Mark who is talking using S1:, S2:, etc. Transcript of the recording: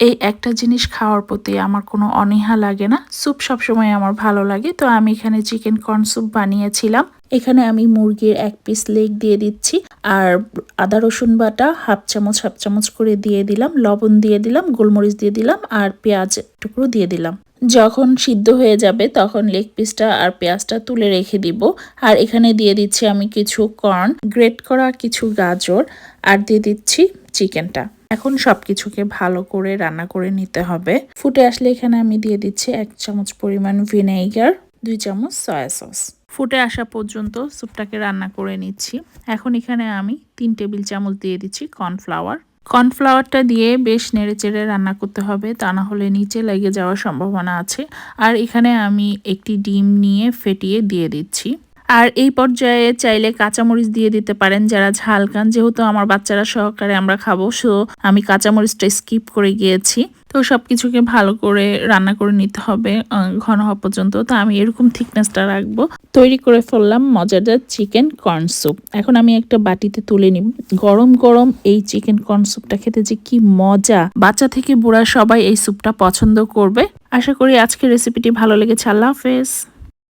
S1: এই একটা জিনিস খাওয়ার প্রতি আমার কোনো অনীহা লাগে না। স্যুপ সবসময় আমার ভালো লাগে। তো আমি এখানে চিকেন কর্ন স্যুপ বানিয়েছিলাম। এখানে আমি মুরগির এক পিস লেগ দিয়ে দিচ্ছি আর আদা, রসুন বাটা হাফ চামচ হাফ চামচ করে দিয়ে দিলাম। লবণ দিয়ে দিলাম, গোলমরিচ দিয়ে দিলাম আর পেঁয়াজ টুকরো দিয়ে দিলাম। যখন সিদ্ধ হয়ে যাবে তখন লেগ পিসটা আর পেঁয়াজটা তুলে রেখে দিব। আর এখানে দিয়ে দিচ্ছি আমি কিছু কর্ন, গ্রেট করা কিছু গাজর আর দিয়ে দিচ্ছি চিকেনটা। এখন সবকিছুকে ভালো করে রান্না করে নিতে হবে। ফুটে আসলে এখানে আমি দিয়ে দিচ্ছি এক চামচ পরিমাণ ভিনেগার, দুই চামচ সয়া সস। ফুটে আসা পর্যন্ত স্যুপটাকে রান্না করে নিচ্ছি। এখন এখানে আমি তিন টেবিল চামচ দিয়ে দিচ্ছি কর্নফ্লাওয়ার। কর্নফ্লাওয়ারটা দিয়ে বেশ নেড়েচেড়ে রান্না করতে হবে, তা না হলে নিচে লেগে যাওয়ার সম্ভাবনা আছে। আর এখানে আমি একটি ডিম নিয়ে ফেটিয়ে দিয়ে দিচ্ছি। আর এই পর্যায়ে চাইলে কাঁচামরিচ দিয়ে দিতে পারেন যারা ঝাল খান। যেহেতু আমার বাচ্চারা সহকারে আমরা খাব, সো আমি কাঁচামরিচটা স্কিপ করে গিয়েছি। তো সব কিছুকে ভালো করে রান্না করে নিতে হবে ঘন হওয়া পর্যন্ত। তো আমি এরকম থিকনেসটা রাখব। তৈরি করে ফেললাম মজাদার চিকেন কর্ন স্যুপ এখন আমি একটা বাটিতে তুলে নিব। গরম গরম এই চিকেন কর্ন স্যুপটা খেতে যে কি মজা! বাচ্চা থেকে বুড়া সবাই এই স্যুপটা পছন্দ করবে। আশা করি আজকের রেসিপিটি ভালো লেগেছে। আল্লাহ হাফেজ।